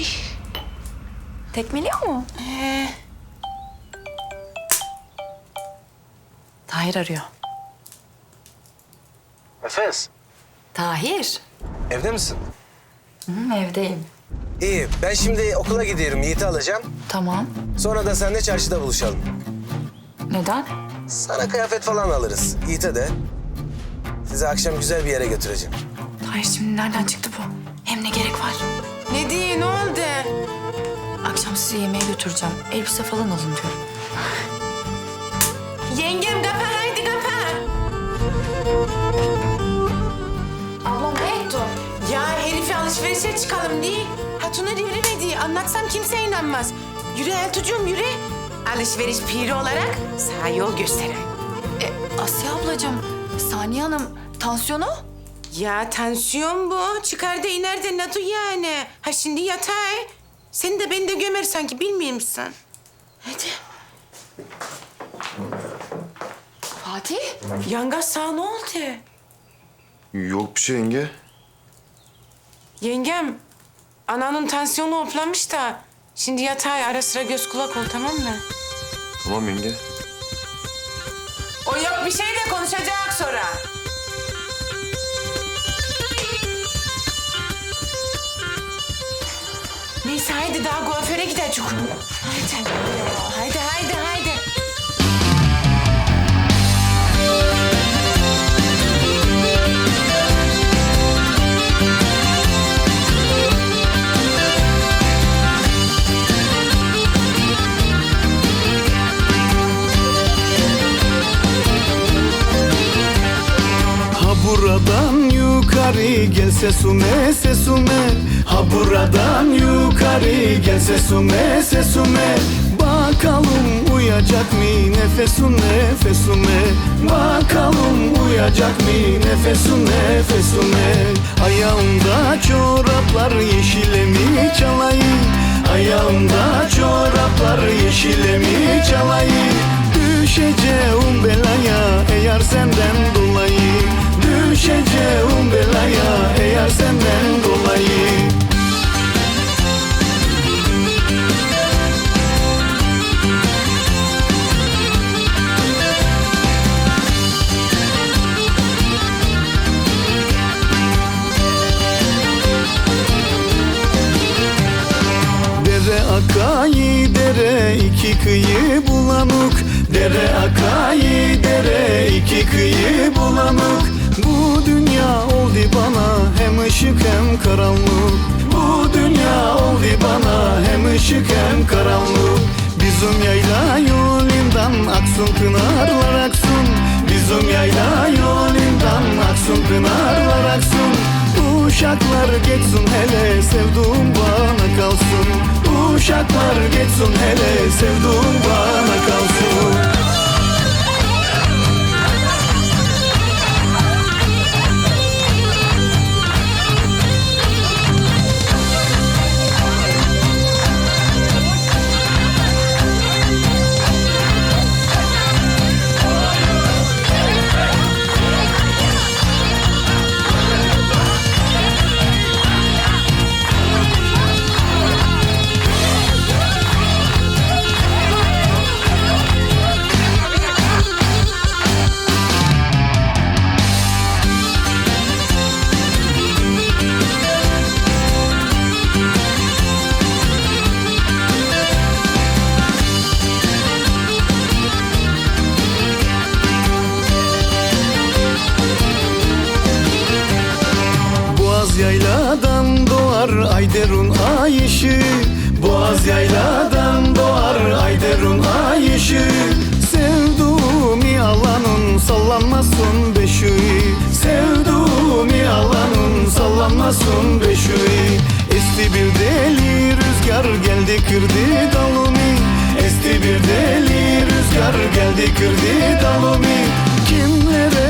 Oy. Tekmeliyor mu? Ee, Tahir arıyor. Efes, Tahir. evde misin? Hı, evdeyim. İyi, ben şimdi okula gidiyorum. Yiğit'i alacağım. Tamam. Sonra da seninle çarşıda buluşalım. Neden? Sana kıyafet falan alırız. Yiğit'e de. Sizi akşam güzel bir yere götüreceğim. Tahir şimdi nereden çıktı bu? Hem ne gerek var? Sizi yemeğe götüreceğim. Elbise falan alın diyorum. Yengem kapa haydi kapa. Ablam ne etti Ya herifi alışverişe çıkalım diye. Hatunu deviremedi. Anlatsam kimse inanmaz. Yürü Eltucuğum yürü. Alışveriş piri olarak sağ yol gösteren. E, Asya ablacığım, Saniye Hanım tansiyonu? Ya tansiyon bu. Çıkar da iner de nadu yani. Ha şimdi yatay. Seni de beni de gömer sanki bilmiyor musun? Hadi. Fatih? Yanga sağ ne oldu? Yok bir şey yenge. Yengem, ananın tansiyonu hoplamış da... Şimdi yatay ara sıra göz kulak ol tamam mı? Tamam yenge. O yok bir şey de konuşacak sonra. Haydi daha kuaföre gidecek. Haydi. Haydi haydi haydi. Ha buradan yukarı gelse sume sesume Ha buradan yukarı gelse sume sesume Bakalım uyacak mı nefesun nefesume Bakalım uyacak mı nefesun nefesume Ayağımda çoraplar yeşile mi çalayım? Ayağımda çoraplar yeşile mi çalayım? Düşeceğim belaya Dere akayı dere iki kıyı bulanık. Bu dünya oldu bana hem ışık hem karanlık. Bu dünya oldu bana hem ışık hem karanlık. Bizim yayla yolundan aksun pınarlar aksun. Bizim yayla yolundan aksun pınarlar aksun. Uşaklar geçsin hele sevduğum bana kalsın. Uşaklar geçsin hele sevduğum bana Ayderun ay ışığı Boğaz yayladan doğar Ayderun ay ışığı Sevduğum alanın sallanmasın beşiği Sevduğum alanın sallanmasın beşiği Esti bir deli rüzgar geldi kırdı dalımı. Esti bir deli rüzgar geldi kırdı dalımı. Kimlere